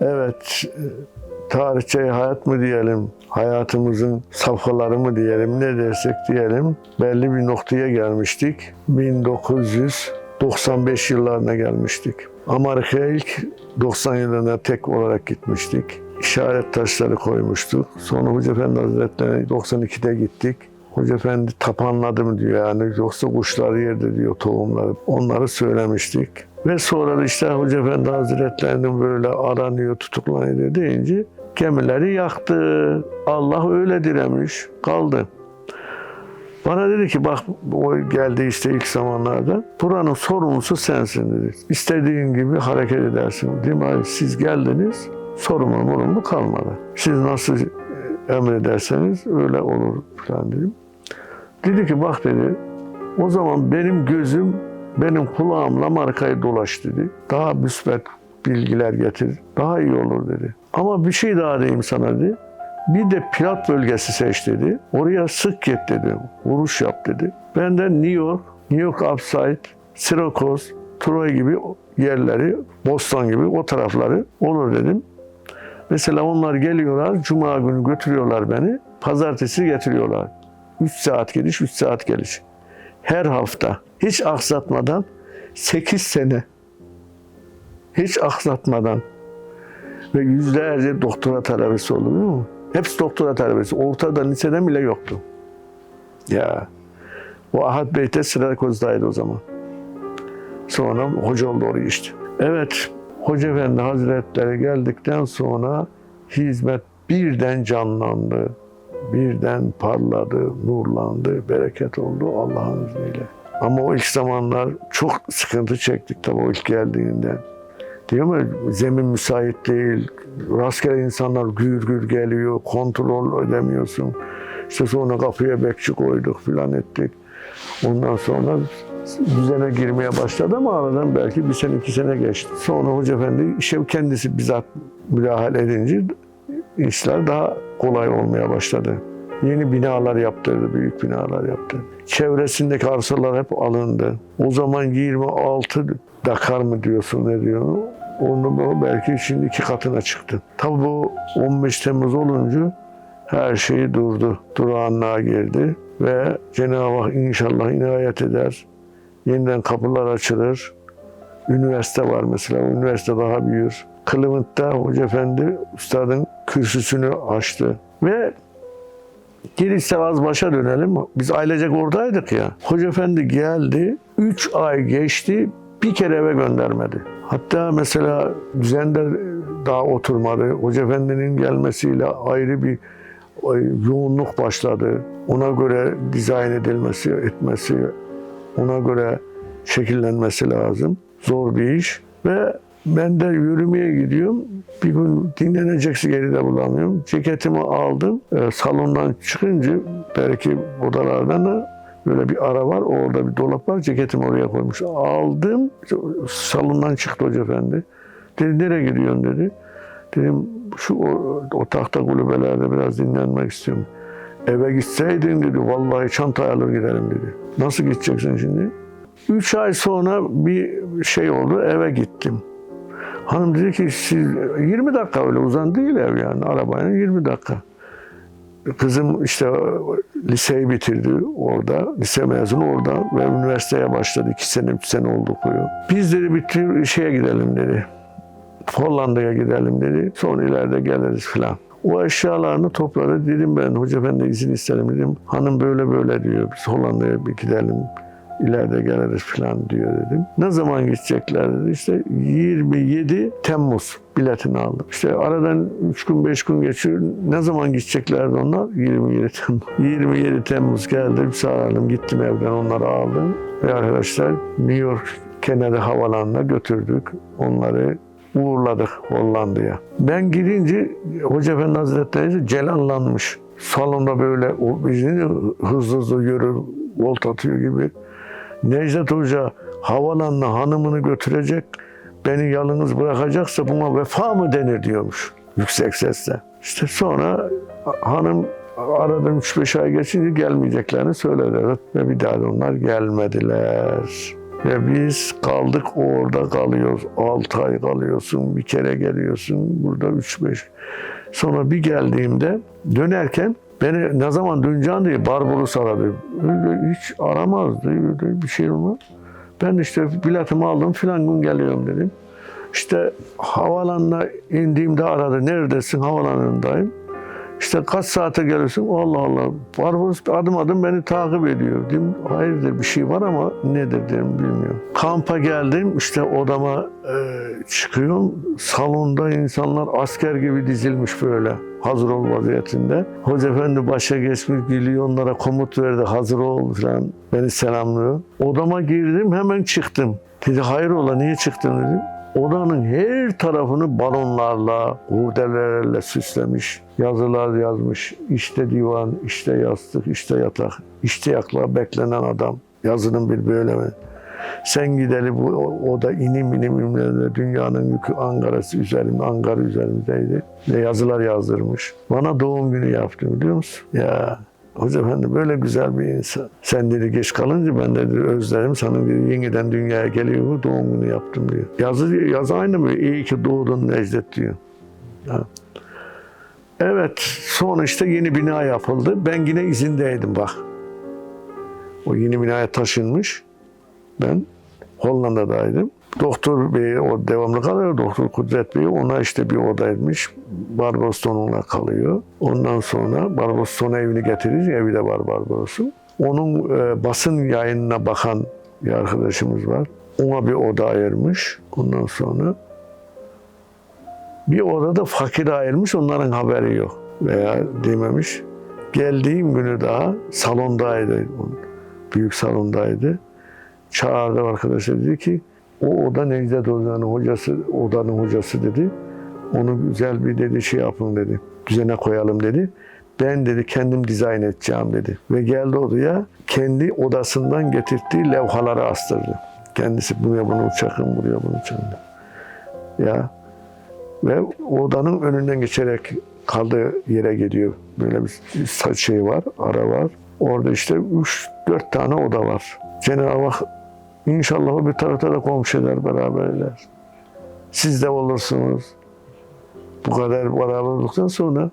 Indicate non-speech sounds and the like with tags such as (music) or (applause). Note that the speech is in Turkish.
Evet, tarihçeyi hayat mı diyelim, hayatımızın safhaları mı diyelim, ne dersek diyelim belli bir noktaya gelmiştik. 1995 yıllarına gelmiştik. Amerika'ya ilk 90 yılında tek olarak gitmiştik. İşaret taşları koymuştuk. Sonra Hoca Efendi Hazretleri'ne 92'de gittik. Hoca Efendi tapanladı mı diyor yani yoksa kuşlar yerde diyor tohumları. Onları söylemiştik. Ve sonra işte Hoca Efendi Hazretleri'nin böyle aranıyor, tutuklanıyor deyince gemileri yaktı. Allah öyle diremiş. Kaldı. Bana dedi ki bak o geldi işte ilk zamanlarda. Buranın sorumlusu sensin dedi. İstediğin gibi hareket edersin. Dedim abi siz geldiniz sorumlu morumlu kalmadı. Siz nasıl emrederseniz öyle olur falan dedim. Dedi ki bak dedi o zaman benim gözüm benim kulağımla markayı dolaş dedi. Daha müsbet bilgiler getir. Daha iyi olur dedi. Ama bir şey daha diyeyim sana dedi. Bir de Pilat bölgesi seç dedi. Oraya sık git dedi. Vuruş yap dedi. Ben de New York, New York Upside, Syracuse, Troy gibi yerleri, Boston gibi o tarafları olur dedim. Mesela onlar geliyorlar, cuma günü götürüyorlar beni, pazartesi getiriyorlar. 3 saat gidiş, 3 saat geliş. Her hafta, hiç aksatmadan 8 sene. Hiç aksatmadan. Ve yüzlerce doktora talebesi oldu değil mi? Hepsi doktora talebesi. Ortada liseden bile yoktu. Ya. O Ahad Bey'te Sirakoz'daydı o zaman. Sonra hoca oldu oraya işte. Evet, Hoca Efendi Hazretleri geldikten sonra hizmet birden canlandı. Birden parladı, nurlandı, bereket oldu Allah'ın izniyle. Ama o ilk zamanlar çok sıkıntı çektik tabii o ilk geldiğinde. Değil mi? Zemin müsait değil. Rastgele insanlar gür gür geliyor. Kontrol edemiyorsun. İşte sonra kapıya bekçi koyduk filan ettik. Ondan sonra düzene girmeye başladı ama aradan belki bir sene iki sene geçti. Sonra Hoca Efendi işe kendisi bizzat müdahale edince işler daha kolay olmaya başladı. Yeni binalar yaptırdı, büyük binalar yaptı. Çevresindeki arsalar hep alındı. O zaman 26 Dakar mı diyorsun ne diyor? Onu belki şimdi iki katına çıktı. Tabii bu 15 Temmuz olunca her şey durdu. Durağanlığa girdi ve Cenab-ı Hak inşallah inayet eder. Yeniden kapılar açılır. Üniversite var mesela. Üniversite daha büyür. Kılıbınt'ta Hoca Efendi Üstad'ın kürsüsünü açtı. Ve Girişte az başa dönelim. Biz ailecek oradaydık ya. Hoca Efendi geldi. Üç ay geçti. Bir kere eve göndermedi. Hatta mesela düzende daha oturmadı. Hoca Efendi'nin gelmesiyle ayrı bir yoğunluk başladı. Ona göre dizayn edilmesi, etmesi, ona göre şekillenmesi lazım. Zor bir iş. Ve ben de yürümeye gidiyorum. Bir gün dinlenecek yeri de bulamıyorum. Ceketimi aldım. E, salondan çıkınca belki odalardan da böyle bir ara var. Orada bir dolap var. Ceketimi oraya koymuş. Aldım. Salondan çıktı Hoca Efendi. Dedi nereye gidiyorsun dedi. Dedim şu o, o tahta kulübelerde biraz dinlenmek istiyorum. Eve gitseydin dedi. Vallahi çantayı alır gidelim dedi. Nasıl gideceksin şimdi? Üç ay sonra bir şey oldu. Eve gittim. Hanım dedi ki siz 20 dakika öyle uzan değil ev yani arabayla 20 dakika. Kızım işte liseyi bitirdi orada. Lise mezunu orada ve üniversiteye başladı. iki sene, üç sene oldu koyu. Biz dedi bir şeye gidelim dedi. Hollanda'ya gidelim dedi. Sonra ileride geliriz filan. O eşyalarını topladı. Dedim ben hoca ben de izin isterim dedim. Hanım böyle böyle diyor. Biz Hollanda'ya bir gidelim ileride geliriz falan diyor dedim. Ne zaman gidecekler dedi. İşte 27 Temmuz biletini aldım. İşte aradan 3 gün 5 gün geçiyor. Ne zaman gideceklerdi onlar? 27 Temmuz. (laughs) 27 Temmuz geldi. Bir sağladım. Gittim evden onları aldım. Ve arkadaşlar New York Kennedy Havalanı'na götürdük. Onları uğurladık Hollanda'ya. Ben gidince Hoca Efendi Hazretleri celallanmış. Salonda böyle o bizi hızlı hızlı yürür, volt atıyor gibi. Necdet Hoca havalanına hanımını götürecek, beni yalnız bırakacaksa buna vefa mı denir diyormuş yüksek sesle. İşte sonra hanım aradan 3-5 ay geçince gelmeyeceklerini söylediler ve bir daha da onlar gelmediler. Ve biz kaldık orada kalıyoruz. 6 ay kalıyorsun, bir kere geliyorsun. Burada 3-5. Sonra bir geldiğimde dönerken beni ne zaman döneceğim diye Barbaros aradı. Hiç aramazdı. Bir şey olmaz. Ben işte biletimi aldım filan gün geliyorum dedim. İşte havalanına indiğimde aradı. Neredesin? Havalanındayım. İşte kaç saate gelirsin? Allah Allah. Barbaros adım adım beni takip ediyor. Dedim, hayırdır bir şey var ama nedir dedim bilmiyorum. Kampa geldim işte odama e, çıkıyorum. Salonda insanlar asker gibi dizilmiş böyle. Hazır ol vaziyetinde. Hoca efendi başa geçmiş gülüyor onlara komut verdi hazır ol falan. Beni selamlıyor. Odama girdim hemen çıktım. Dedi hayrola niye çıktın dedim. Odanın her tarafını balonlarla, hurdelerle süslemiş. Yazılar yazmış. İşte divan, işte yastık, işte yatak, işte yakla beklenen adam. Yazının bir bölümü. Sen gideli bu o- oda inim inim imlerle dünyanın yükü Ankara'sı üzerimde, Ankara üzerimdeydi. Ve yazılar yazdırmış. Bana doğum günü yaptı biliyor musun? Ya Hoca efendi böyle güzel bir insan. Sen dedi geç kalınca ben de dedi, özlerim. Sana dedi, yeniden dünyaya geliyor doğum günü yaptım diyor. Yazı, yazı aynı mı? İyi ki doğdun Necdet diyor. Ha. Evet sonra işte yeni bina yapıldı. Ben yine izindeydim bak. O yeni binaya taşınmış. Ben Hollanda'daydım. Doktor Bey o devamlı kalıyor. Doktor Kudret Bey ona işte bir odaymış. Barbaros onunla kalıyor. Ondan sonra Barbaros evini getirir. Evi de var Barbaros'un. Onun e, basın yayınına bakan bir arkadaşımız var. Ona bir oda ayırmış. Ondan sonra bir odada fakir ayırmış. Onların haberi yok. Veya dememiş. Geldiğim günü daha salondaydı. Büyük salondaydı çağırdı arkadaşlar dedi ki o oda Necdet Hoca'nın hocası, odanın hocası dedi. Onu güzel bir dedi şey yapın dedi. Düzene koyalım dedi. Ben dedi kendim dizayn edeceğim dedi. Ve geldi odaya kendi odasından getirdiği levhaları astırdı. Kendisi buraya bunu çakın, buraya bunu çakın. Ya ve odanın önünden geçerek kaldığı yere gidiyor. Böyle bir şey var, ara var. Orada işte 3-4 tane oda var. Cenab-ı Hak inşallah o bir tarafta da komşular beraberler. Siz de olursunuz. Bu kadar beraber olduktan sonra